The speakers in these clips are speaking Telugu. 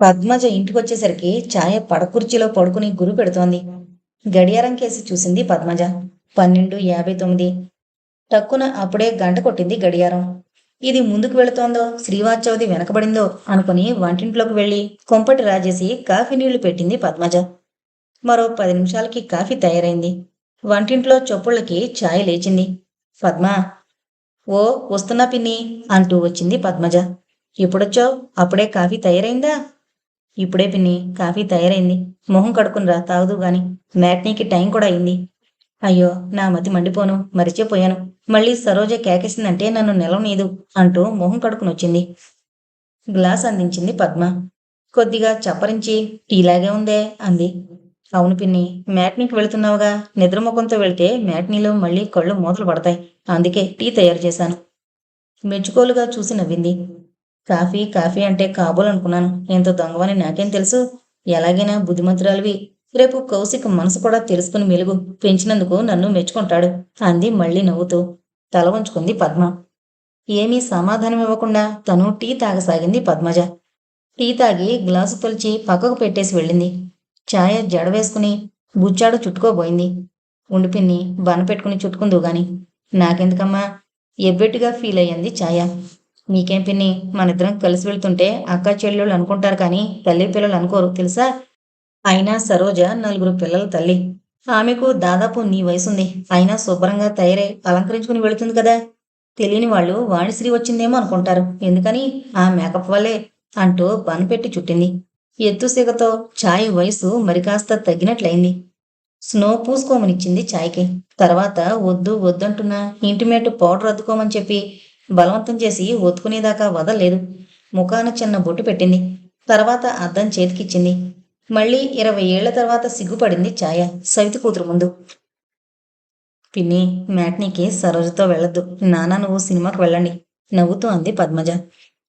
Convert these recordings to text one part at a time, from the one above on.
పద్మజ ఇంటికొచ్చేసరికి ఛాయ పడకుర్చీలో పడుకుని గురి పెడుతోంది. గడియారం కేసి చూసింది పద్మజ. పన్నెండు యాభై తొమ్మిది. టక్కున అప్పుడే గంట కొట్టింది గడియారం. ఇది ముందుకు వెళుతోందో శ్రీవాచౌది వెనకబడిందో అనుకుని వంటింట్లోకి వెళ్ళి కొంపటి రాజేసి కాఫీ నీళ్ళు పెట్టింది పద్మజ. మరో పది నిమిషాలకి కాఫీ తయారైంది. వంటింట్లో చొప్పుళ్ళకి ఛాయ్ లేచింది. పద్మ ఓ వస్తున్నా పిన్ని అంటూ వచ్చింది పద్మజ. ఎప్పుడొచ్చావు? అప్పుడే కాఫీ తయారైందా? ఇప్పుడే పిన్ని కాఫీ తయారైంది. మొహం కడుక్కునిరా తాగుదు గాని. మ్యాట్నీకి టైం కూడా అయింది. అయ్యో నా మతి మండిపోను మరిచిపోయాను. మళ్ళీ సరోజ కేకేసిందంటే నన్ను నిలవనీదు అంటూ మొహం కడుకుని వచ్చింది. గ్లాస్ అందించింది పద్మ. కొద్దిగా చప్పరించి టీలాగే ఉందే అంది. అవును పిన్ని మ్యాట్నీకి వెళుతున్నావుగా. నిద్రముఖంతో వెళ్తే మ్యాట్నీలో మళ్ళీ కళ్ళు మూతలు పడతాయి. అందుకే టీ తయారు చేశాను. మెచ్చుకోలుగా చూసి నవ్వింది. కాఫీ కాఫీ అంటే కాబోలు అనుకున్నాను. ఎంత దొంగవని నాకేం తెలుసు? ఎలాగైనా బుద్ధిమంతురాలివి. రేపు కౌశిక్ మనసు కూడా తెలుసుకుని మెలుగు పెంచినందుకు నన్ను మెచ్చుకుంటాడు అంది మళ్ళీ నవ్వుతూ. తల ఉంచుకుంది పద్మ. ఏమీ సమాధానం ఇవ్వకుండా తను టీ తాగసాగింది పద్మజ. టీ తాగి గ్లాసు తొలిచి పక్కకు పెట్టేసి వెళ్ళింది. ఛాయ జడ వేసుకుని బుచ్చాడు చుట్టుకోబోయింది. ఉండిపిన్ని బన పెట్టుకుని చుట్టుకుందు గాని. నాకెందుకమ్మా? ఎబ్బెట్టుగా ఫీల్ అయ్యింది ఛాయ. నీకేం పిన్ని? మన ఇద్దరం కలిసి వెళ్తుంటే అక్క చెల్లెళ్ళు అనుకుంటారు కానీ తల్లి పిల్లలు అనుకోరు తెలుసా? అయినా సరోజ నలుగురు పిల్లల తల్లి. ఆమెకు దాదాపు నీ వయసుంది. అయినా శుభ్రంగా తయారై అలంకరించుకుని వెళుతుంది కదా? తెలియని వాళ్ళు వాణిశ్రీ వచ్చిందేమో అనుకుంటారు. ఎందుకని? ఆ మేకప్ వల్లే అంటూ బనపెట్టి చుట్టింది. ఎత్తు సిగతో ఛాయ్ వయసు మరి కాస్త తగ్గినట్లయింది. స్నో పూసుకోమనిచ్చింది ఛాయ్కి. తర్వాత వద్దు వద్దంటున్నా ఇంటిమేట్ పౌడర్ అద్దుకోమని చెప్పి బలవంతం చేసి ఒత్తుకునేదాకా వదలలేదు. ముఖాన చిన్న బొట్టు పెట్టింది. తర్వాత అద్దం చేతికిచ్చింది. మళ్ళీ ఇరవై ఏళ్ళ తర్వాత సిగ్గుపడింది ఛాయ సవితి కూతురు ముందు. పిన్ని మ్యాట్నీకి సరోజతో వెళ్ళొద్దు. నానా నువ్వు సినిమాకి వెళ్ళండి. నవ్వుతూ అంది పద్మజ.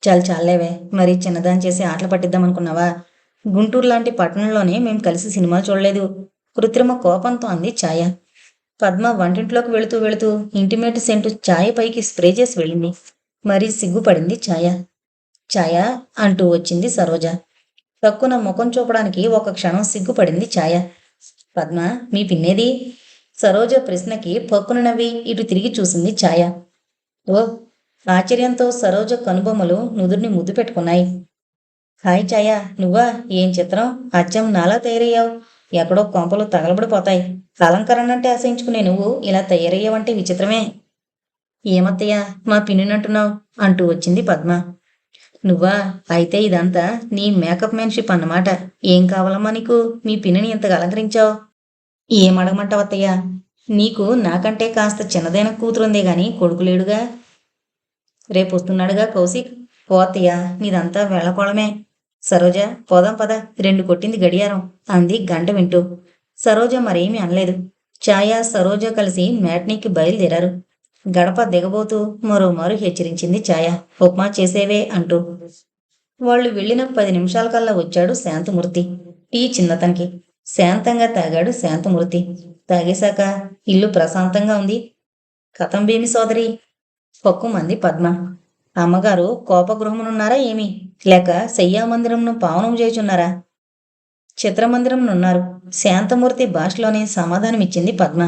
చాలు చాలేవే మరి చిన్నదాని చేసి ఆటలు పట్టిద్దామనుకున్నావా? గుంటూరు లాంటి పట్టణంలోనే మేము కలిసి సినిమాలు చూడలేదు. కృత్రిమ కోపంతో అంది ఛాయ. పద్మ వంటింట్లోకి వెళుతూ వెళుతూ ఇంటిమేట్ సెంటు ఛాయ పైకి స్ప్రే చేసి వెళ్ళింది. మరీ సిగ్గుపడింది ఛాయ. ఛాయ అంటూ వచ్చింది సరోజ. తక్కువ ముఖం చూపడానికి ఒక క్షణం సిగ్గుపడింది ఛాయ. పద్మ మీ పిన్నేది? సరోజ ప్రశ్నకి పక్కున నవ్వి ఇటు తిరిగి చూసింది ఛాయ. ఓ ఆశ్చర్యంతో సరోజ కనుబొమ్మలు నుదుర్ని ముద్దు పెట్టుకున్నాయి. హాయ్ ఛాయ నువ్వా? ఏం చిత్రం? అచ్చం నాలా తయారయ్యావు. ఎక్కడో కొంపలు తగలబడిపోతాయి. అలంకరణ అంటే ఆశయించుకునే నువ్వు ఇలా తయారయ్యావంటే విచిత్రమే. ఏమత్తయ్యా మా పిన్నినంటున్నావు? అంటూ వచ్చింది పద్మ. నువ్వా? అయితే ఇదంతా నీ మేకప్ మ్యాన్షిప్ అన్నమాట. ఏం కావాలమ్మా నీకు? మీ పిన్నిని ఇంతగా అలంకరించావు? ఏం అడగమంటావత్తయ్యా నీకు నాకంటే కాస్త చిన్నదైన కూతురుందే గాని కొడుకు లేడుగా? రేపు వస్తున్నాడుగా కౌశిక్ పోతయ్యా నీదంతా వెళ్ళకోళమే సరోజ పోదాం పద రెండు కొట్టింది గడియారం అంది గంట వింటూ. సరోజ మరేమీ అనలేదు. ఛాయ సరోజ కలిసి మ్యాట్నీకి బయలుదేరారు. గడప దిగబోతూ మరోమారు హెచ్చరించింది ఛాయ. ఉప్మా చేసేవే అంటూ. వాళ్ళు వెళ్ళిన పది నిమిషాల కల్లా వచ్చాడు శాంతమూర్తి. టీ చిన్నతనికి. శాంతంగా తాగాడు శాంతమూర్తి. తాగేశాక ఇల్లు ప్రశాంతంగా ఉంది. కథం బేమి సోదరి మంది పద్మ. అమ్మగారు కోపగృహమునున్నారా ఏమి? లేక శయ్యామందిరంను పావనం చేయుచున్నారా? చిత్రమందిరంనున్నారు శాంతమూర్తి భాషలోనే సమాధానమిచ్చింది పద్మ.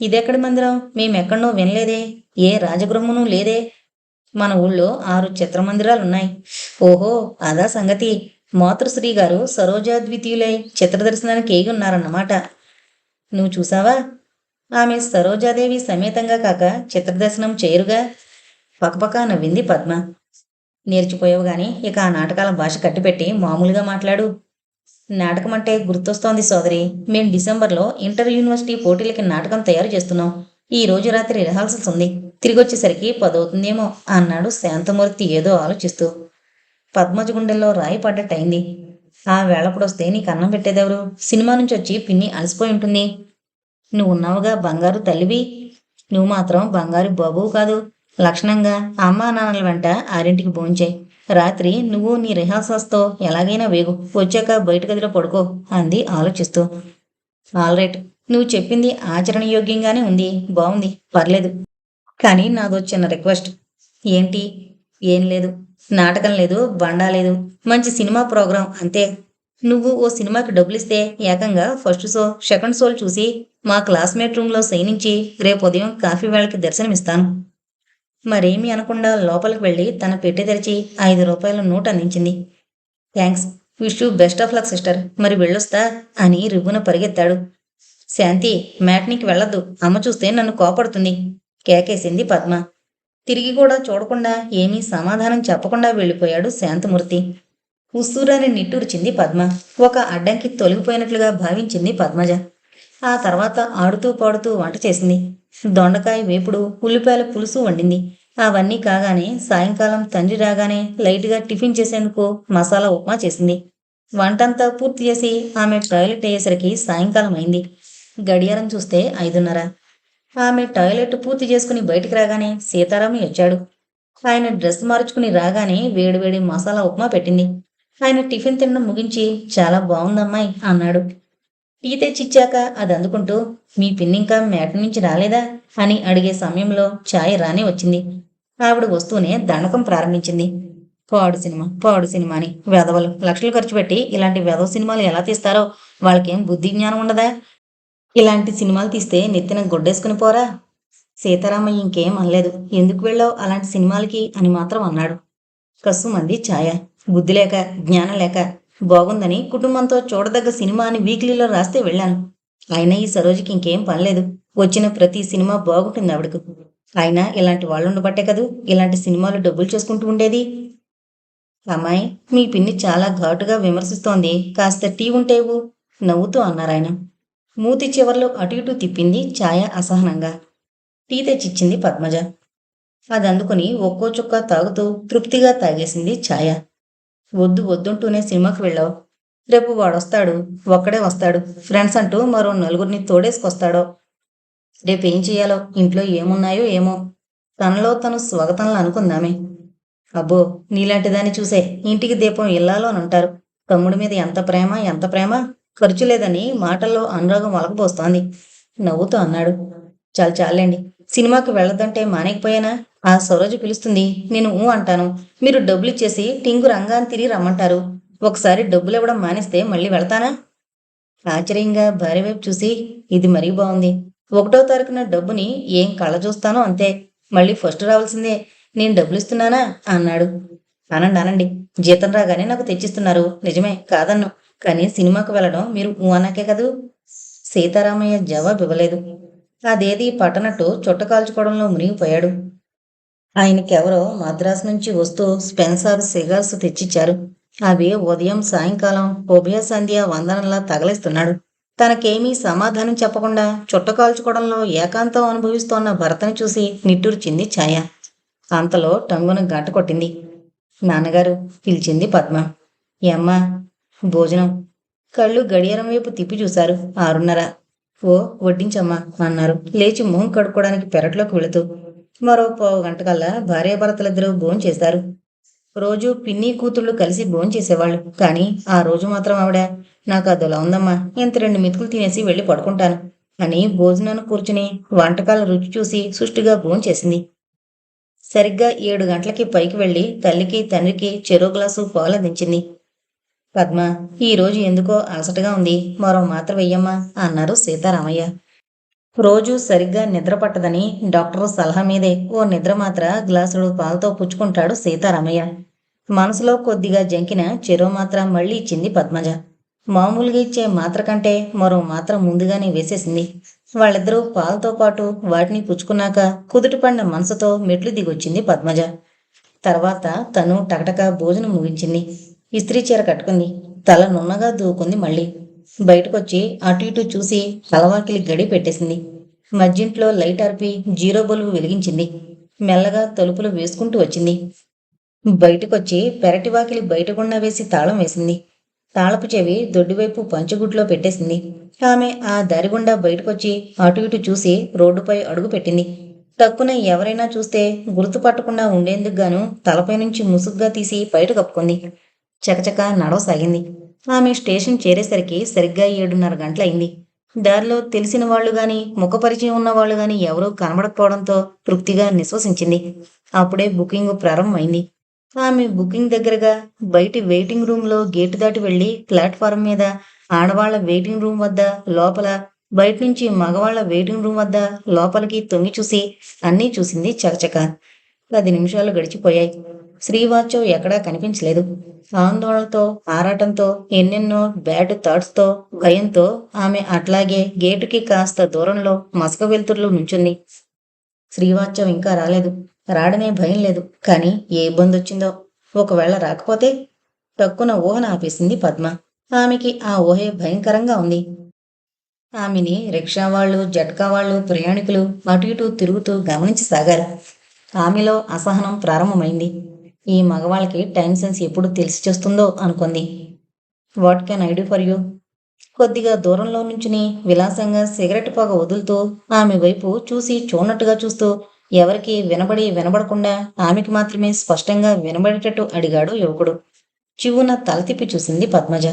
ఇదెక్కడి మందిరం? మేమెక్కడనో వినలేదే. ఏ రాజగృహమును లేదే. మన ఊళ్ళో ఆరు చిత్రమందిరాలున్నాయి. ఓహో అదా సంగతి. మాతృశ్రీ గారు సరోజాద్వితీయులై చిత్రదర్శనానికి ఏగి ఉన్నారన్నమాట నువ్వు చూసావా? ఆమె సరోజాదేవి సమేతంగా కాక చిత్రదర్శనం చేయరుగా పక్కపక్క నవ్వింది పద్మ. నేర్చిపోయావు గాని ఇక ఆ నాటకాల భాష కట్టిపెట్టి మామూలుగా మాట్లాడు. నాటకం అంటే గుర్తొస్తోంది సోదరి. మేము డిసెంబర్లో ఇంటర్ యూనివర్సిటీ పోటీలకి నాటకం తయారు చేస్తున్నాం. ఈ రోజు రాత్రి రిహార్సల్స్ ఉంది. తిరిగి వచ్చేసరికి పదవుతుందేమో అన్నాడు శాంతమూర్తి ఏదో ఆలోచిస్తూ. పద్మజ గుండెల్లో రాయి పడ్డట్టయింది. ఆ వేళప్పుడొస్తే నీకు అన్నం పెట్టేదెవరు? సినిమా నుంచి వచ్చి పిన్ని అలసిపోయి ఉంటుంది. నువ్వు ఉన్నావుగా బంగారు తల్లివి. నువ్వు మాత్రం బంగారు బాబువు కాదు. లక్షణంగా అమ్మా నాన్నల వెంట ఆరింటికి భోంచాయి. రాత్రి నువ్వు నీ రిహార్సల్స్తో ఎలాగైనా వేగు. వచ్చాక బయట గదిలో పడుకో అంది ఆలోచిస్తూ. ఆల్రైట్ నువ్వు చెప్పింది ఆచరణయోగ్యంగానే ఉంది. బాగుంది పర్లేదు. కానీ నాదో చిన్న రిక్వెస్ట్. ఏంటి? ఏం లేదు. నాటకం లేదు. బండా లేదు. మంచి సినిమా ప్రోగ్రాం అంతే. నువ్వు ఓ సినిమాకి డబ్బులిస్తే ఏకంగా ఫస్ట్ షో సెకండ్ షోలు చూసి మా క్లాస్మేట్ రూమ్లో సైనించి రేపు ఉదయం కాఫీ వేళకి దర్శనమిస్తాను. మరేమి అనకుండా లోపలికి వెళ్ళి తన పెట్టి తెరిచి ఐదు రూపాయల నోట్ అందించింది. Thanks wish you best of luck sister. మరి వెళ్ళొస్తా అని రివ్వున పరిగెత్తాడు. శాంతి మ్యాట్నీకి వెళ్ళదు అమ్మ చూస్తే నన్ను కోపడుతుంది. కేకేసింది పద్మ. తిరిగి కూడా చూడకుండా ఏమీ సమాధానం చెప్పకుండా వెళ్ళిపోయాడు శాంతమూర్తి. ఉస్తూరాని నిట్టూర్చింది పద్మ. ఒక అడ్డంకి తొలగిపోయినట్లుగా భావించింది పద్మజ. ఆ తర్వాత ఆడుతూ పాడుతూ వంట చేసింది. దొండకాయ వేపుడు ఉల్లిపాయల పులుసు వండింది. అవన్నీ కాగానే సాయంకాలం తండ్రి రాగానే లైట్గా టిఫిన్ చేసేందుకు మసాలా ఉప్మా చేసింది. వంటంతా పూర్తి చేసి ఆమె టాయిలెట్ అయ్యేసరికి సాయంకాలం అయింది. గడియారం చూస్తే ఐదున్నర. ఆమె టాయిలెట్ పూర్తి చేసుకుని బయటికి రాగానే సీతారామయ్య వచ్చాడు. ఆయన డ్రెస్ మార్చుకుని రాగానే వేడివేడి మసాలా ఉప్మా పెట్టింది. ఆయన టిఫిన్ తినడం ముగించి చాలా బాగుందమ్మాయి అన్నాడు. టీ తెచ్చిచ్చాక అది అందుకుంటూ మీ పిన్నింకా మేట నుంచి రాలేదా? అని అడిగే సమయంలో ఛాయ్ రానే వచ్చింది. ఆవిడ వస్తూనే దండకం ప్రారంభించింది. పాడు సినిమా పాడు సినిమా అని వెధవలు లక్షలు ఖర్చు పెట్టి ఇలాంటి వెధవ సినిమాలు ఎలా తీస్తారో వాళ్ళకేం బుద్ధి జ్ఞానం ఉండదా? ఇలాంటి సినిమాలు తీస్తే నెత్తిన గొడ్డేసుకుని పోరా? సీతారామయ్య ఇంకేం అనలేదు. ఎందుకు వెళ్ళావు అలాంటి సినిమాలకి? అని మాత్రం అన్నాడు. కస్సుమంది ఛాయ. బుద్ధి లేక జ్ఞానం లేక బాగుందని కుటుంబంతో చూడదగ్గ సినిమా అని వీక్లీలో రాస్తే వెళ్ళాను. అయినా ఈ సరోజుకి ఇంకేం పనిలేదు. వచ్చిన ప్రతి సినిమా బాగుంటుంది ఆవిడకు. అయినా ఇలాంటి వాళ్ళు ఉండబట్టే కదూ? ఇలాంటి సినిమాలు డబ్బులు చేసుకుంటూ ఉండేది? అమ్మాయి మీ పిన్ని చాలా ఘాటుగా విమర్శిస్తోంది. కాస్త టీ ఉంటేవు నవ్వుతూ అన్నారాయన మూతి చివర్లో అటు ఇటు తిప్పింది ఛాయ అసహనంగా. టీ తెచ్చిచ్చింది పద్మజ. అది అందుకుని ఒక్కో చుక్క తాగుతూ తృప్తిగా తాగేసింది ఛాయ. వద్దు వద్దుంటూనే సినిమాకి వెళ్ళావు. రేపు వాడొస్తాడు ఒక్కడే వస్తాడు. ఫ్రెండ్స్ అంటూ మరో నలుగురిని తోడేసుకొస్తాడో. రేపు ఏం ఇంట్లో ఏమున్నాయో ఏమో? తనలో తను స్వాగతంలో అనుకుందామే. అబ్బో నీలాంటి దాన్ని చూసే ఇంటికి దీపం ఇల్లాలోనంటారు తమ్ముడి మీద ఎంత ప్రేమ ఎంత ప్రేమ? ఖర్చు లేదని మాటల్లో అనురాగం వలకపోస్తోంది నవ్వుతూ అన్నాడు. చాలు చాలండి సినిమాకి వెళ్ళదంటే మానేకపోయానా? ఆ సరోజు పిలుస్తుంది నేను ఊ అంటాను. మీరు డబ్బులు ఇచ్చేసి టింగు రంగాన్ని తిరిగి రమ్మంటారు. ఒకసారి డబ్బులు ఇవ్వడం మానేస్తే మళ్ళీ వెళ్తానా? ఆశ్చర్యంగా భార్య వైపు చూసి ఇది మరీ బాగుంది. ఒకటో తారీఖున డబ్బుని ఏం కళ్ళ చూస్తానో అంతే. మళ్ళీ ఫస్ట్ రావాల్సిందే. నేను డబ్బులు ఇస్తున్నానా? అన్నాడు. అనండి అనండి. జీతం రాగానే నాకు తెచ్చిస్తున్నారు. నిజమే కాదన్ను. కానీ సినిమాకు వెళ్ళడం మీరు ఊ అన్నాకే కదూ? సీతారామయ్య జవాబు ఇవ్వలేదు. అదేది పట్టనట్టు చుట్ట కాల్చుకోవడంలో మునిగిపోయాడు. ఆయనకెవరో మద్రాసు నుంచి వస్తూ స్పెన్సర్ సిగార్స్ తెచ్చిచ్చారు. అవి ఉదయం సాయంకాలం ఉభయ సంధ్య వందనంలా తగలేస్తున్నాడు. తనకేమీ సమాధానం చెప్పకుండా చుట్ట కాల్చుకోవడంలో ఏకాంతం అనుభవిస్తోన్న భర్తను చూసి నిట్టూర్చింది ఛాయ. అంతలో టంగున గంట కొట్టింది. నాన్నగారు పిలిచింది పద్మ. ఏమ్మా భోజనం. కళ్ళు గడియారం వైపు తిప్పి చూశారు. ఆరున్నర. ఓ వడ్డించమ్మా అన్నారు. లేచి మొహం కడుక్కోవడానికి పెరట్లోకి వెళుతూ. మరో పావు గంట కల్లా భార్యాభర్తలిద్దరూ భోజనం చేశారు రోజు పిన్ని కూతుళ్ళు కలిసి భోంచేసేవాళ్ళు. కానీ ఆ రోజు మాత్రం ఆవిడ నాకు అదోలా ఉందమ్మా ఇంత రెండు మెతుకులు తినేసి వెళ్ళి పడుకుంటాను అని భోజనాన్ని కూర్చుని వంటకాల రుచి చూసి సుష్టిగా భోంచేసింది. సరిగ్గా ఏడు గంటలకి పైకి వెళ్ళి తల్లికి తండ్రికి చెరో గ్లాసు పాలందించింది పద్మ ఈ రోజు ఎందుకో అలసటగా ఉంది. మరో మాత్ర వెయ్యమ్మా అన్నారు సీతారామయ్య. రోజు సరిగ్గా నిద్ర పట్టదని డాక్టర్ సలహా మీదే ఓ నిద్ర మాత్ర గ్లాసుడు పాలతో పుచ్చుకుంటాడు సీతారామయ్య. మనసులో కొద్దిగా జంకిన చెరో మాత్ర మళ్ళీ ఇచ్చింది పద్మజ. మామూలుగా ఇచ్చే మాత్ర కంటే మరో మాత్ర ముందుగానే వేసేసింది. వాళ్ళిద్దరూ పాలతో పాటు వాటిని పుచ్చుకున్నాక కుదుటపడిన మనసుతో మెట్లు దిగొచ్చింది పద్మజ. తర్వాత తను టకటక భోజనం ముగించింది. ఇస్త్రీ చీర కట్టుకుంది. తల నున్నగా దూకుంది మళ్ళీ. బయటకొచ్చి అటు ఇటు చూసి తలవాకిలి గడి పెట్టేసింది. మధ్యంట్లో లైట్ అర్పి జీరో బల్బు వెలిగించింది. మెల్లగా తలుపులు వేసుకుంటూ వచ్చింది. బయటకొచ్చి పెరటి వాకిలి బయట గుండా వేసి తాళం వేసింది. తాళపు చెవి దొడ్డివైపు పంచగుట్లో పెట్టేసింది. ఆమె ఆ దారి గుండా బయటకొచ్చి అటు ఇటు చూసి రోడ్డుపై అడుగు పెట్టింది. తక్కున ఎవరైనా చూస్తే గుర్తుపట్టకుండా ఉండేందుకు గాను తలపై నుంచి ముసుగ్గా తీసి బయట కప్పుకుంది. చకచక నడవసాగింది ఆమె స్టేషన్ చేరేసరికి సరిగ్గా ఏడున్నర గంటలైంది. దారిలో తెలిసిన వాళ్ళు గాని ముఖపరిచయం ఉన్న వాళ్ళు గాని ఎవరూ కనబడకపోవడంతో తృప్తిగా నిశ్వసించింది. అప్పుడే బుకింగ్ ప్రారంభమైంది. ఆమె బుకింగ్ దగ్గరగా బయటి వెయిటింగ్ రూమ్లో గేటు దాటి వెళ్ళి ప్లాట్ఫారం మీద ఆడవాళ్ళ వెయిటింగ్ రూమ్ వద్ద లోపల బయట నుంచి మగవాళ్ళ వెయిటింగ్ రూమ్ వద్ద లోపలికి తొంగి చూసి అన్నీ చూసింది చకచక. పది నిమిషాలు గడిచిపోయాయి. శ్రీవాచవ్ ఎక్కడా కనిపించలేదు. ఆందోళనతో ఆరాటంతో ఎన్నెన్నో బ్యాడ్ థాట్స్తో భయంతో ఆమె అట్లాగే గేటుకి కాస్త దూరంలో మసక వెలుతురులో నుంచుంది. శ్రీవాచవ్ ఇంకా రాలేదు. రాడనే భయం లేదు. కానీ ఏ ఇబ్బంది వచ్చిందో. ఒకవేళ రాకపోతే తక్కున ఊహన ఆపేసింది పద్మ. ఆమెకి ఆ ఊహే భయంకరంగా ఉంది. ఆమెని రిక్షా వాళ్ళు జట్కా వాళ్ళు ప్రయాణికులు అటు ఇటు తిరుగుతూ గమనించి సాగారు ఆమెలో అసహనం ప్రారంభమైంది. ఈ మగవాళ్ళకి టైం సెన్స్ ఎప్పుడు తెలిసి చేస్తుందో అనుకుంది. What can I do for you కొద్దిగా దూరంలో నుంచుని విలాసంగా సిగరెట్ పొగ వదులుతూ ఆమె వైపు చూసి చూడనట్టుగా చూస్తూ ఎవరికి వినబడి వినబడకుండా ఆమెకి మాత్రమే స్పష్టంగా వినబడేటట్టు అడిగాడు యువకుడు. చివున తల తిప్పి చూసింది పద్మజ.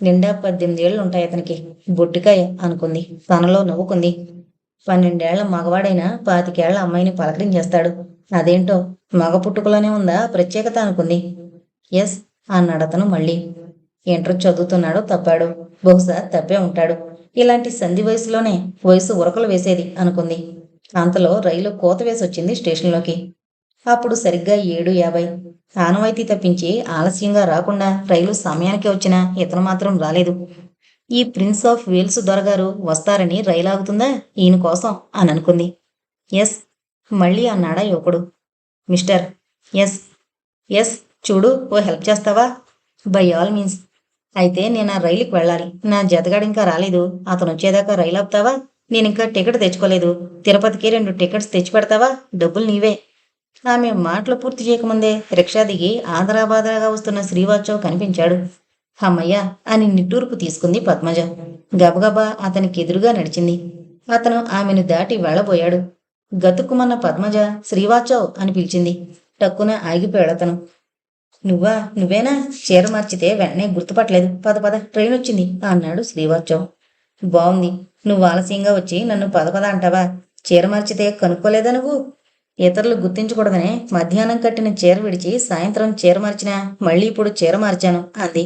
నిండా పద్దెనిమిది ఏళ్ళు ఉంటాయి అతనికి బొట్టికాయ అనుకుంది. తనలో నవ్వుకుంది. పన్నెండేళ్ళ మగవాడైనా పాతికేళ్ళ అమ్మాయిని పలకరించేస్తాడు. అదేంటో మగ పుట్టుకలోనే ఉందా? ప్రత్యేకత అనుకుంది. ఎస్ అన్నాడు అతను మళ్ళీ. ఇంటర్ చదువుతున్నాడో తప్పాడు. బహుశా తప్పే ఉంటాడు. ఇలాంటి సంధి వయసులోనే వయసు ఉరకలు వేసేది అనుకుంది. అంతలో రైలు కోత వేసి వచ్చింది స్టేషన్లోకి. అప్పుడు సరిగ్గా ఏడు యాభై. ఆనవాయితీ తప్పించి ఆలస్యంగా రాకుండా రైలు సమయానికి వచ్చినా ఇతను మాత్రం రాలేదు. ఈ ప్రిన్స్ ఆఫ్ వేల్స్ దొరగారు వస్తారని రైలు ఆగుతుందా? ఈయన కోసం అని అనుకుంది. ఎస్ మళ్ళీ అన్నాడా యువకుడు మిస్టర్ ఎస్ ఎస్ చూడు ఓ హెల్ప్ చేస్తావా? By all means. అయితే నేను ఆ రైలుకి వెళ్ళాలి. నా జతగాడు ఇంకా రాలేదు. అతను వచ్చేదాకా రైలు ఆపుతావా? నేను ఇంకా టికెట్ తెచ్చుకోలేదు. తిరుపతికి రెండు టికెట్స్ తెచ్చి పెడతావా? డబ్బులు నీవే. ఆమె మాటలు పూర్తి చేయకముందే రిక్షా దిగి ఆదరాబాదరాగా వస్తున్న శ్రీవాచవ్ కనిపించాడు. అమ్మయ్య అని నిట్టూర్పు తీసుకుంది పద్మజ. గబగబా అతనికి ఎదురుగా నడిచింది. అతను ఆమెను దాటి వెళ్ళబోయాడు. గతుక్కుమన్న పద్మజ శ్రీవాచవ్ అని పిలిచింది. టక్కున ఆగిపోయాడతను నువ్వా నువ్వేనా? చీర మార్చితే వెంటనే గుర్తుపట్టలేదు. పద పద ట్రైన్ వచ్చింది అన్నాడు శ్రీవాచవ్ బాగుంది నువ్వు ఆలస్యంగా వచ్చి నన్ను పద పద అంటావా? చీర మార్చితే కనుక్కోలేదా నువ్వు? ఇతరులు గుర్తించకూడదనే. మధ్యాహ్నం కట్టిన చీర విడిచి సాయంత్రం చీర మార్చినా మళ్ళీ ఇప్పుడు చీర మార్చాను అంది.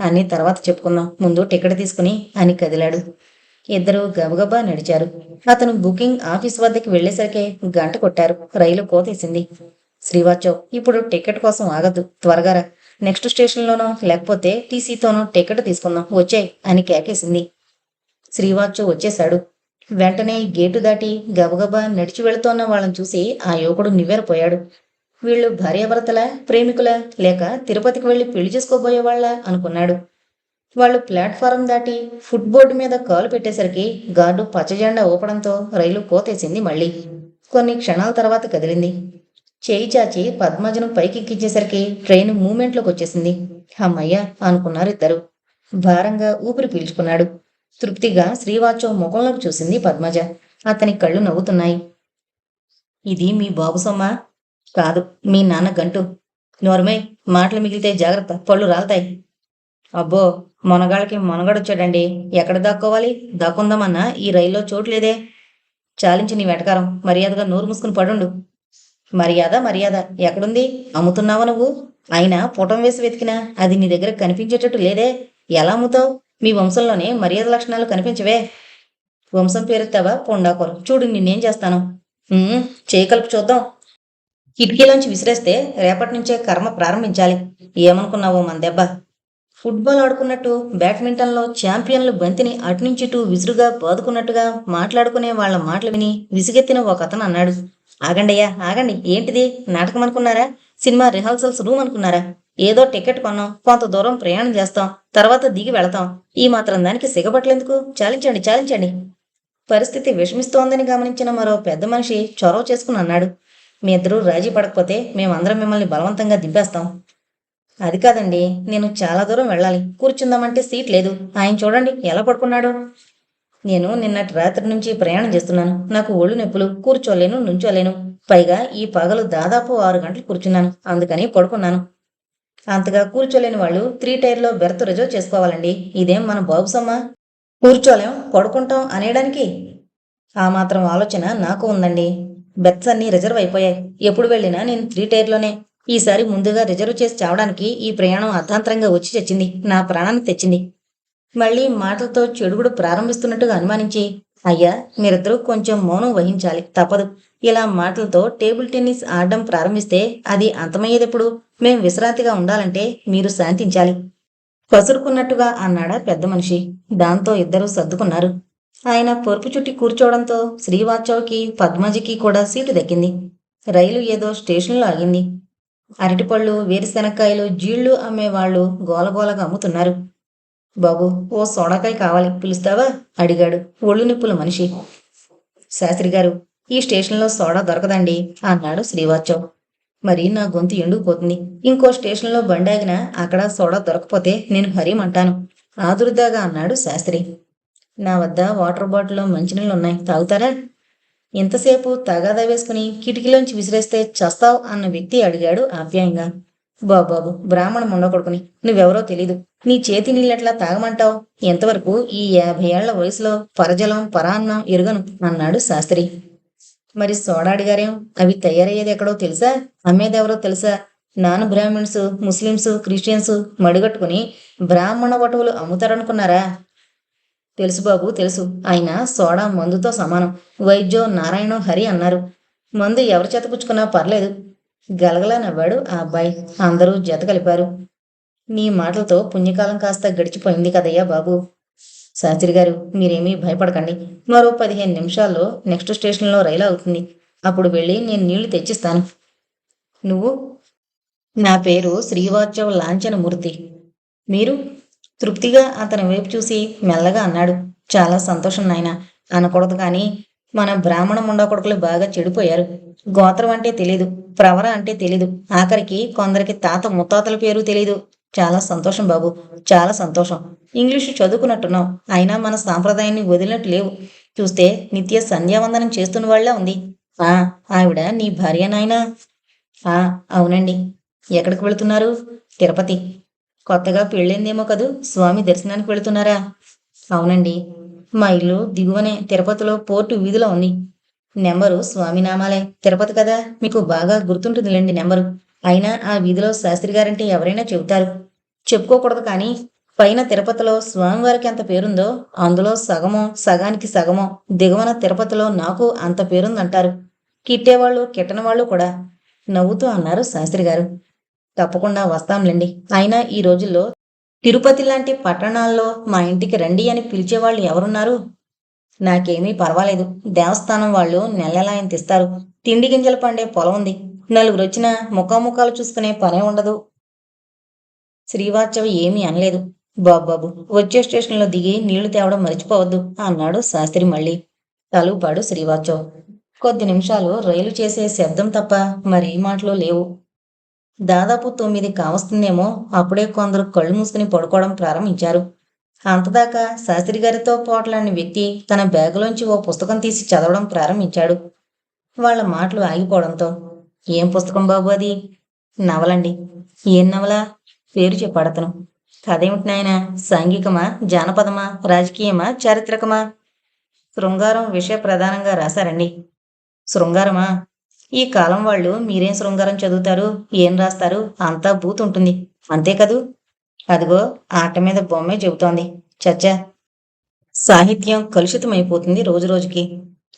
అన్నీ తర్వాత చెప్పుకుందాం. ముందు టికెట్ తీసుకుని అని కదిలాడు. ఇద్దరు గబగబా నడిచారు. అతను బుకింగ్ ఆఫీస్ వద్దకి వెళ్ళేసరికి గంట కొట్టారు. రైలు కోతేసింది. శ్రీవాచవ్ ఇప్పుడు టికెట్ కోసం ఆగద్దు. త్వరగా రా. నెక్స్ట్ స్టేషన్లోనో లేకపోతే టీసీతోనో టికెట్ తీసుకుందాం. వచ్చేయ్ అని కేకేసింది. శ్రీవాచవ్ వచ్చేశాడు. వెంటనే గేటు దాటి గబగబా నడిచి వెళుతోన్న వాళ్ళని చూసి ఆ యువకుడు నివ్వెరపోయాడు. వీళ్ళు భార్యాభర్తల ప్రేమికుల లేక తిరుపతికి వెళ్ళి పెళ్ళి చేసుకోబోయేవాళ్ళ అనుకున్నాడు. వాళ్ళు ప్లాట్ఫారం దాటి ఫుట్ బోర్డు మీద కాలు పెట్టేసరికి గార్డు పచ్చజెండా ఊపడంతో రైలు కోతేసింది మళ్ళీ. కొన్ని క్షణాల తర్వాత కదిలింది. చేయి చాచి పద్మజను పైకెక్కించేసరికి ట్రైన్ మూమెంట్లోకి వచ్చేసింది. అమ్మయ్య అనుకున్నారు ఇద్దరు. భారంగా ఊపిరి పీల్చుకున్నాడు. తృప్తిగా శ్రీవాచవ్ ముఖంలోకి చూసింది పద్మజ. అతని కళ్ళు నవ్వుతున్నాయి. ఇది మీ బాబు సొమ్మా? కాదు మీ నాన్న గంటు. నోర్మే మాటలు మిగిలితే జాగ్రత్త పళ్ళు రాలతాయి. అబ్బో మొనగాళ్ళకి మొనగడొచ్చాడండి. ఎక్కడ దాక్కోవాలి? దాక్కుందామన్నా ఈ రైల్లో చోటు లేదే. చాలించి నీ వెటకారం. మర్యాదగా నోరు మూసుకుని పడుండు. మర్యాద మర్యాద. ఎక్కడుంది? అమ్ముతున్నావా నువ్వు? అయినా పుటం వేసి వెతికినా అది నీ దగ్గర కనిపించేటట్టు లేదే. ఎలా అమ్ముతావు? మీ వంశంలోనే మర్యాద లక్షణాలు కనిపించవే. వంశం పేరెత్తావా పొండాకోరు. చూడు నిన్నేం చేస్తాను. చేయకలుపు చూద్దాం. కిటికీలోంచి విసిరేస్తే రేపటి నుంచే కర్మ ప్రారంభించాలి. ఏమనుకున్నావో మన దెబ్బ. ఫుట్బాల్ ఆడుకున్నట్టు బ్యాడ్మింటన్లో ఛాంపియన్లు బంతిని అటు నుంచి ఇటు విసురుగా బాదుకున్నట్టుగా మాట్లాడుకునే వాళ్ళ మాటలు విని విసుగెత్తిన ఒక అతను అన్నాడు. ఆగండయ్యా ఆగండి. ఏంటిది? నాటకం అనుకున్నారా? సినిమా రిహార్సల్స్ రూమ్ అనుకున్నారా? ఏదో టికెట్ కొన్నాం. కొంత దూరం ప్రయాణం చేస్తాం. తర్వాత దిగి వెళతాం. ఈ మాత్రం దానికి సిగపట్లేందుకు చాలించండి చాలించండి. పరిస్థితి విషమిస్తోందని గమనించిన మరో పెద్ద మనిషి చొరవ చేసుకుని అన్నాడు. మీ ఇద్దరూ రాజీ పడకపోతే మేమందరం మిమ్మల్ని బలవంతంగా దింపేస్తాం. అది కాదండి నేను చాలా దూరం వెళ్ళాలి. కూర్చుందామంటే సీట్ లేదు. ఆయన చూడండి ఎలా పడుకున్నాడు? నేను నిన్నటి రాత్రి నుంచి ప్రయాణం చేస్తున్నాను. నాకు ఒళ్ళు నొప్పులు కూర్చోలేను నుంచోలేను. పైగా ఈ పగలు దాదాపు ఆరు గంటలు కూర్చున్నాను. అందుకని పడుకున్నాను. అంతగా కూర్చోలేని వాళ్ళు త్రీ టైర్లో బెర్త్ రిజర్వ్ చేసుకోవాలండి. ఇదేం మన బాబుసమ్మా కూర్చోలేం పడుకుంటాం అనేయడానికి? ఆ మాత్రం ఆలోచన నాకు ఉందండి. బెత్స్ అన్నీ రిజర్వ్ అయిపోయాయి. ఎప్పుడు వెళ్ళినా నేను త్రీ టైర్లోనే. ఈసారి ముందుగా రిజర్వ్ చేసి చావడానికి ఈ ప్రయాణం అర్ధాంతరంగా వచ్చి చచ్చింది నా ప్రాణాన్ని తెచ్చింది. మళ్ళీ మాటలతో చెడుగుడు ప్రారంభిస్తున్నట్టుగా అనుమానించి అయ్యా మీరిద్దరూ కొంచెం మౌనం వహించాలి. తప్పదు ఇలా మాటలతో టేబుల్ టెన్నిస్ ఆడడం ప్రారంభిస్తే అది అంతమయ్యేటప్పుడు మేం విశ్రాంతిగా ఉండాలంటే మీరు శాంతించాలి. కసురుకున్నట్టుగా అన్నాడా పెద్ద మనిషి. దాంతో ఇద్దరూ సర్దుకున్నారు. ఆయన పొరుపు చుట్టి కూర్చోవడంతో శ్రీవాచవ్కి పద్మజికి కూడా సీటు దక్కింది. రైలు ఏదో స్టేషన్లో ఆగింది. అరటిపళ్ళు వేరుశెనక్కాయలు జీళ్ళు అమ్మేవాళ్ళు గోలగోలగా అమ్ముతున్నారు. బాబు ఓ సోడాకాయ కావాలి పిలుస్తావా? అడిగాడు ఒళ్ళు నిప్పుల మనిషి. శాస్త్రి గారు ఈ స్టేషన్లో సోడా దొరకదండి అన్నాడు శ్రీవాత్సవ్. మరి నా గొంతు ఎండుకుపోతుంది. ఇంకో స్టేషన్లో బండాగిన అక్కడ సోడా దొరకపోతే నేను హరిమంటాను ఆదురుదాగా అన్నాడు శాస్త్రి. నా వద్ద వాటర్ బాటిల్లో మంచినీళ్ళు ఉన్నాయి తాగుతారా? ఇంతసేపు తగాదా వేసుకుని కిటికీలోంచి విసిరేస్తే చస్తావ్ అన్న వ్యక్తి అడిగాడు ఆప్యాయంగా. బాబాబు బ్రాహ్మణ ముండకొడుకుని నువ్వెవరో తెలీదు. నీ చేతి నీళ్ళట్లా తాగమంటావు? ఎంతవరకు ఈ యాభై ఏళ్ళ వయసులో పరజలం పరాన్నం ఎరుగను అన్నాడు శాస్త్రి. మరి సోడా అడిగారేం అవి తయారయ్యేది ఎక్కడో తెలుసా? అమ్మేదెవరో తెలుసా? నాన్ బ్రాహ్మిన్స్ ముస్లిమ్స్ క్రిస్టియన్స్ మడిగట్టుకుని బ్రాహ్మణ వటువులు అమ్ముతారనుకున్నారా? తెలుసు బాబు తెలుసు. ఆయన సోడా మందుతో సమానం. వైద్యో నారాయణో హరి అన్నారు. మందు ఎవరి చేత పుచ్చుకున్నా పర్లేదు. గలగలా నవ్వాడు ఆ అబ్బాయి. అందరూ జత కలిపారు. నీ మాటలతో పుణ్యకాలం కాస్త గడిచిపోయింది కదయ్యా బాబు. శాస్త్రి గారు మీరేమీ భయపడకండి. మరో పదిహేను నిమిషాల్లో నెక్స్ట్ స్టేషన్లో రైలు అవుతుంది అప్పుడు వెళ్ళి నేను నీళ్ళు తెచ్చిస్తాను. నువ్వు? నా పేరు శ్రీవాత్సవ లాంఛనమూర్తి. మీరు? తృప్తిగా అతని వైపు చూసి మెల్లగా అన్నాడు చాలా సంతోషం నాయన అనకూడదు కానీ మన బ్రాహ్మణ ముండకొడుకులు బాగా చెడిపోయారు. గోత్రం అంటే తెలీదు ప్రవర అంటే తెలీదు ఆఖరికి కొందరికి తాత ముత్తాతల పేరు తెలీదు. చాలా సంతోషం బాబు చాలా సంతోషం. ఇంగ్లీషు చదువుకున్నట్టున్నావు అయినా మన సాంప్రదాయాన్ని వదిలినట్టు లేవు. చూస్తే నిత్య సంధ్యావందనం చేస్తున్న వాళ్ళ ఉంది. ఆ ఆవిడ నీ భార్య నాయనా? ఆ అవునండి. ఎక్కడికి వెళుతున్నారు? తిరుపతి. కొత్తగా పెళ్ళైందేమో కదూ? స్వామి దర్శనానికి వెళుతున్నారా? అవునండి. మా ఇల్లు దిగువనే తిరుపతిలో పోర్టు వీధిలో ఉంది. నెంబరు స్వామి నామాలే. తిరుపతి కదా? మీకు బాగా గుర్తుంటుందిలేండి నెంబరు. అయినా ఆ వీధిలో శాస్త్రి గారంటే ఎవరైనా చెబుతారు. చెప్పుకోకూడదు కానీ పైన తిరుపతిలో స్వామివారికి ఎంత పేరుందో అందులో సగమో సగానికి సగమో దిగువన తిరుపతిలో నాకు అంత పేరుందంటారు. కిట్టేవాళ్ళు కిట్టని వాళ్ళు కూడా నవ్వుతూ అన్నారు శాస్త్రి గారు. తప్పకుండా వస్తాంలేండి. అయినా ఈ రోజుల్లో తిరుపతి లాంటి పట్టణాల్లో మా ఇంటికి రండి అని పిలిచేవాళ్ళు ఎవరున్నారు? నాకేమీ పర్వాలేదు. దేవస్థానం వాళ్ళు నెలలా తెస్తారు. తిండి గింజలు పండే పొలం ఉంది. నలుగురు వచ్చినా ముఖాముఖాలు చూసుకునే పనే ఉండదు. శ్రీవాత్సవి ఏమీ అనలేదు. బాబు వచ్చే స్టేషన్లో దిగి నీళ్ళు తేవడం మర్చిపోవద్దు అన్నాడు శాస్త్రి మళ్ళీ. తలుపాడు శ్రీవాత్సవ్. కొద్ది నిమిషాలు రైలు చేసే శబ్దం తప్ప మరే మాటలు లేవు. దాదాపు తొమ్మిది కావస్తుందేమో అప్పుడే కొందరు కళ్ళు మూసుకుని పడుకోవడం ప్రారంభించారు. అంతదాకా శాస్త్రి గారితో పోట్లాడిన వ్యక్తి తన బ్యాగులోంచి ఓ పుస్తకం తీసి చదవడం ప్రారంభించాడు. వాళ్ళ మాటలు ఆగిపోవడంతో ఏం పుస్తకం బాబు అది? నవలండి. ఏం నవలా? పేరు చెప్పాడతను. కథేమిటి నాయన? సాంఘికమా? జానపదమా? రాజకీయమా? చారిత్రకమా? శృంగారం విషయ ప్రధానంగా రాశారండి. శృంగారమా? ఈ కాలం వాళ్ళు మీరేం శృంగారం చదువుతారు? ఏం రాస్తారు? అంతా బూత్ ఉంటుంది. అంతే కదూ? అదిగో ఆట మీద బొమ్మే చెబుతోంది. చచ్చా! సాహిత్యం కలుషితమైపోతుంది రోజు రోజుకి.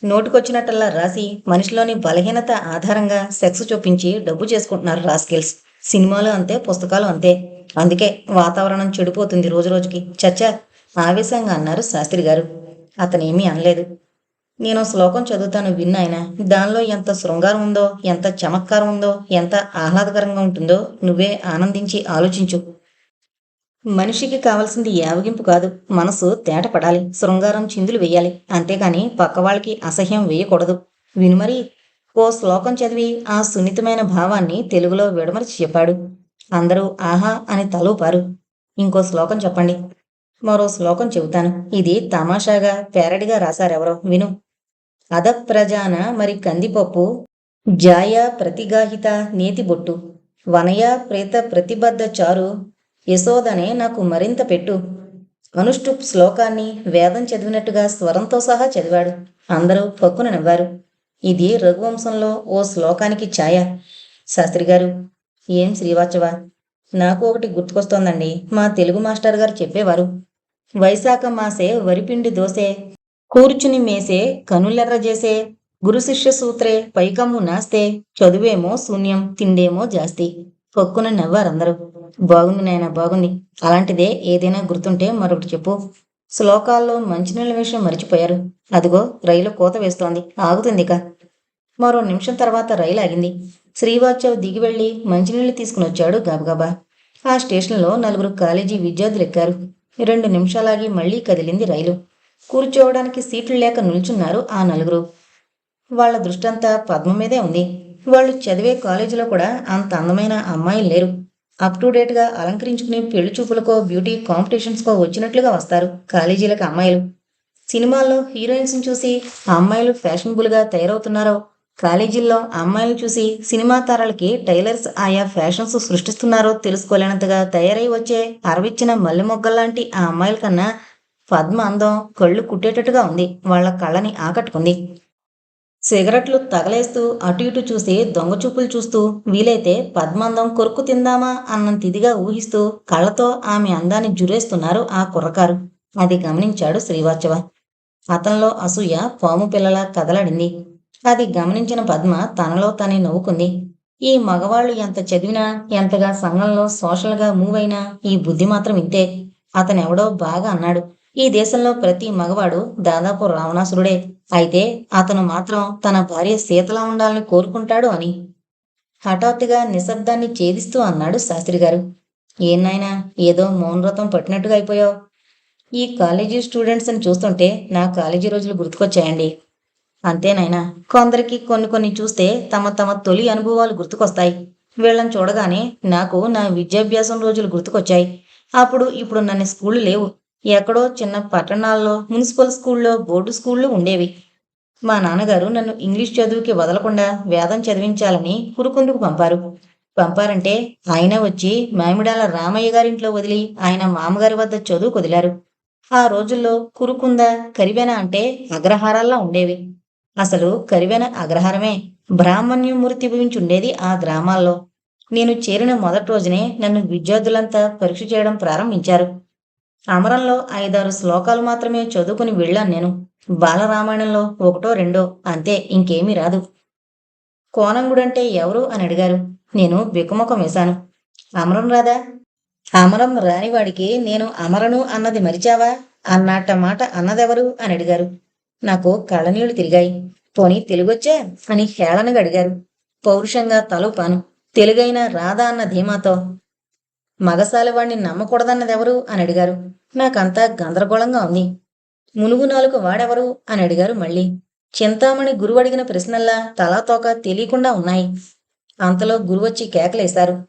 నోటికొచ్చినట్టల్లా రాసి మనిషిలోని బలహీనత ఆధారంగా సెక్స్ చూపించి డబ్బు చేసుకుంటున్నారు రాస్కిల్స్. సినిమాలు అంతే పుస్తకాలు అంతే. అందుకే వాతావరణం చెడిపోతుంది రోజు రోజుకి. చచ్చా! ఆవేశంగా అన్నారు శాస్త్రి గారు. అతనేమీ అనలేదు. నేను శ్లోకం చదువుతాను విన్నాయన దానిలో ఎంత శృంగారం ఉందో ఎంత చమత్కారం ఉందో ఎంత ఆహ్లాదకరంగా ఉంటుందో నువ్వే ఆనందించి ఆలోచించు. మనిషికి కావాల్సింది యావగింపు కాదు మనసు తేటపడాలి శృంగారం చిందులు వేయాలి. అంతేకాని పక్క వాళ్ళకి అసహ్యం వేయకూడదు. వినుమరి ఓ శ్లోకం చదివి ఆ సున్నితమైన భావాన్ని తెలుగులో విడమరిచి చెప్పాడు. అందరూ ఆహా అని తలూపారు. ఇంకో శ్లోకం చెప్పండి. మరో శ్లోకం చెబుతాను. ఇది తమాషాగా పేరడిగా రాశారెవరో. విను. అధప్రజాన మరి కందిపప్పు జాయ ప్రతిగాహిత నేతిబొట్టు వనయ ప్రేత ప్రతిబద్ధ చారు యశోదనే నాకు మరింత పెట్టు. అనుష్టు శ్లోకాన్ని వేదం చదివినట్టుగా స్వరంతో సహా చదివాడు. అందరూ పక్కున నవ్వారు. ఇది రఘువంశంలో ఓ శ్లోకానికి ఛాయ. శాస్త్రి గారు ఏం శ్రీవాచవ? నాకు ఒకటి గుర్తుకొస్తోందండి. మా తెలుగు మాస్టర్ గారు చెప్పేవారు. వైశాఖ మాసే వరిపిండి దోసే కూర్చుని మేసే కనులెర్ర చేసే గురు శిష్య సూత్రే పైకమ్ము నాస్తే చదువేమో శూన్యం తిండేమో జాస్తి. పొక్కున నవ్వారందరూ. బాగుంది నాయన బాగుంది. అలాంటిదే ఏదైనా గుర్తుంటే మరొకటి చెప్పు. శ్లోకాల్లో మంచినీళ్ళ విషయం మర్చిపోయారు. అదిగో రైలు కోత వేస్తోంది. ఆగుతుంది మరో నిమిషం తర్వాత రైలు ఆగింది. శ్రీవాత్సవ్ దిగి వెళ్ళి మంచినీళ్ళు తీసుకుని వచ్చాడు గబగబా. ఆ స్టేషన్లో నలుగురు కాలేజీ విద్యార్థులు ఎక్కారు. రెండు నిమిషాలాగి మళ్ళీ కదిలింది రైలు. కూర్చోవడానికి సీట్లు లేక నిల్చున్నారు ఆ నలుగురు. వాళ్ళ దృష్టంతా పద్మ మీదే ఉంది. వాళ్ళు చదివే కాలేజీలో కూడా అంత అందమైన అమ్మాయిలు లేరు. అప్ టు డేట్గా అలంకరించుకుని పెళ్ళి చూపులకో బ్యూటీ కాంపిటీషన్స్కో వచ్చినట్లుగా వస్తారు కాలేజీలకు అమ్మాయిలు. సినిమాల్లో హీరోయిన్స్ని చూసి అమ్మాయిలు ఫ్యాషనబుల్గా తయారవుతున్నారో కాలేజీల్లో అమ్మాయిలు చూసి సినిమా తారాలకి టైలర్స్ ఆయా ఫ్యాషన్స్ సృష్టిస్తున్నారో తెలుసుకోలేనంతగా తయారై వచ్చే అరవిచ్చిన మల్లె మొగ్గల్లాంటి ఆ అమ్మాయిల కన్నా పద్మ అందం కళ్ళు కుట్టేటట్టుగా ఉంది. వాళ్ళ కళ్ళని ఆకట్టుకుంది. సిగరెట్లు తగలేస్తూ అటు ఇటు చూసి దొంగచూపులు చూస్తూ వీలైతే పద్మందం కొరుకు తిందామా అన్నంత ఇదిగా ఊహిస్తూ కళ్ళతో ఆమె అందాన్ని జురేస్తున్నారు ఆ కుర్రకారు. అది గమనించాడు శ్రీవాచవ అతనిలో అసూయ పాము పిల్లలా కదలాడింది. అది గమనించిన పద్మ తనలో తనే నవ్వుకుంది. ఈ మగవాళ్ళు ఎంత చదివినా ఎంతగా సంఘంలో సోషల్గా మూవ్ అయినా ఈ బుద్ధి మాత్రం ఇంతే. అతనెవడో బాగా అన్నాడు. ఈ దేశంలో ప్రతి మగవాడు దాదాపు రావణాసురుడే. అయితే అతను మాత్రం తన భార్య సీతలా ఉండాలని కోరుకుంటాడు అని. హఠాత్తుగా నిశ్శబ్దాన్ని ఛేదిస్తూ అన్నాడు శాస్త్రి గారు ఏనాయనా ఏదో మౌనవ్రతం పట్టినట్టుగా అయిపోయావు. ఈ కాలేజీ స్టూడెంట్స్ని చూస్తుంటే నా కాలేజీ రోజులు గుర్తుకొచ్చాయండి. అంతేనాయనా కొందరికి కొన్ని కొన్ని చూస్తే తమ తమ తొలి అనుభవాలు గుర్తుకొస్తాయి. వీళ్ళని చూడగానే నాకు నా విద్యాభ్యాసం రోజులు గుర్తుకొచ్చాయి. అప్పుడు ఇప్పుడు నన్ను స్కూళ్ళు లేవు. ఎక్కడో చిన్న పట్టణాల్లో మున్సిపల్ స్కూల్లో బోర్డు స్కూళ్ళు ఉండేవి. మా నాన్నగారు నన్ను ఇంగ్లీష్ చదువుకి వదలకుండా వేదం చదివించాలని కురుకుందుకు పంపారు. పంపారంటే ఆయన వచ్చి మామిడాల రామయ్య గారింట్లో వదిలి ఆయన మామగారి వద్ద చదువు కుదిలారు. ఆ రోజుల్లో కురుకుంద కరివెన అంటే అగ్రహారాల్లా ఉండేవి. అసలు కరివెన అగ్రహారమే బ్రాహ్మణ్యం మూర్తి ఉండేది ఆ గ్రామాల్లో. నేను చేరిన మొదటి రోజునే నన్ను విద్యార్థులంతా పరీక్ష చేయడం ప్రారంభించారు. అమరంలో ఐదారు శ్లోకాలు మాత్రమే చదువుకుని వెళ్ళాను నేను. బాలరామాయణంలో ఒకటో రెండో అంతే ఇంకేమీ రాదు. కోనంగుడంటే ఎవరు అని అడిగారు. నేను బిక్కుముఖం వేశాను. అమరం రాదా అమరం రానివాడికి నేను అమరను అన్నది మరిచావా? అన్నట్ట మాట అన్నదెవరు అని అడిగారు. నాకు కళ్ళనీళ్ళు తిరిగాయి. పోనీ తెలుగొచ్చా అని హేళనగా అడిగారు. పౌరుషంగా తలుపాను. తెలుగైన రాధా అన్న ధీమాతో మగసాలవాణ్ణి నమ్మకూడదన్నదెవరు అని అడిగారు. నాకంతా గందరగోళంగా ఉంది. మునుగు నాలుగు వాడెవరు? అని అడిగారు మళ్ళీ. చింతామణి గురువు అడిగిన ప్రశ్నల్లా తలాతోక తెలియకుండా ఉన్నాయి. అంతలో గురువచ్చి కేకలేశారు.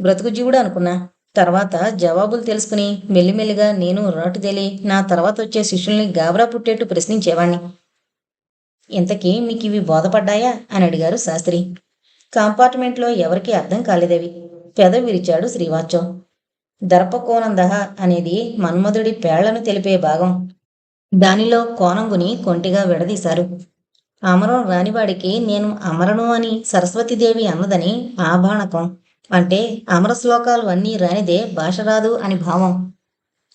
బ్రతుకు జీవుడు అనుకున్నా. తర్వాత జవాబులు తెలుసుకుని మెల్లిమెల్లిగా నేను రాటు తేలి నా తర్వాత వచ్చే శిష్యుల్ని గాబరా పుట్టేట్టు ప్రశ్నించేవాణ్ణి. ఇంతకీ మీకు ఇవి బోధపడ్డాయా? అని అడిగారు శాస్త్రి. కంపార్ట్మెంట్లో ఎవరికీ అర్థం కాలేదవి. పెద విరిచాడు శ్రీవాచం. దర్పకోనందహ అనేది మన్మధుడి పేళ్ళను తెలిపే భాగం. దానిలో కోనంగుని కొంటిగా విడదీశారు. అమరం రానివాడికి నేను అమరను అని సరస్వతీదేవి అన్నదని ఆభాణకం అంటే అమర శ్లోకాలు అన్నీ రానిదే భాష రాదు అని భావం.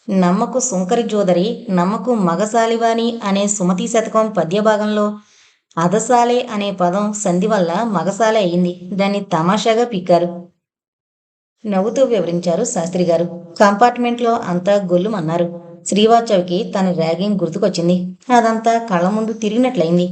నమ్మకు సుంకరి జోదరి నమ్మకు మగసాలివాని అనే సుమతి శతకం పద్యభాగంలో అదసాలే అనే పదం సంధి వల్ల మగసాలే అయింది. దాన్ని తమాషాగా పిక్కారు నవ్వుతూ వివరించారు శాస్త్రి గారు. కంపార్ట్మెంట్లో అంతా గొల్లుమన్నారు. శ్రీవాచవికి తన ర్యాగింగ్ గుర్తుకొచ్చింది. అదంతా కళ్ళ ముందు తిరిగినట్లయింది.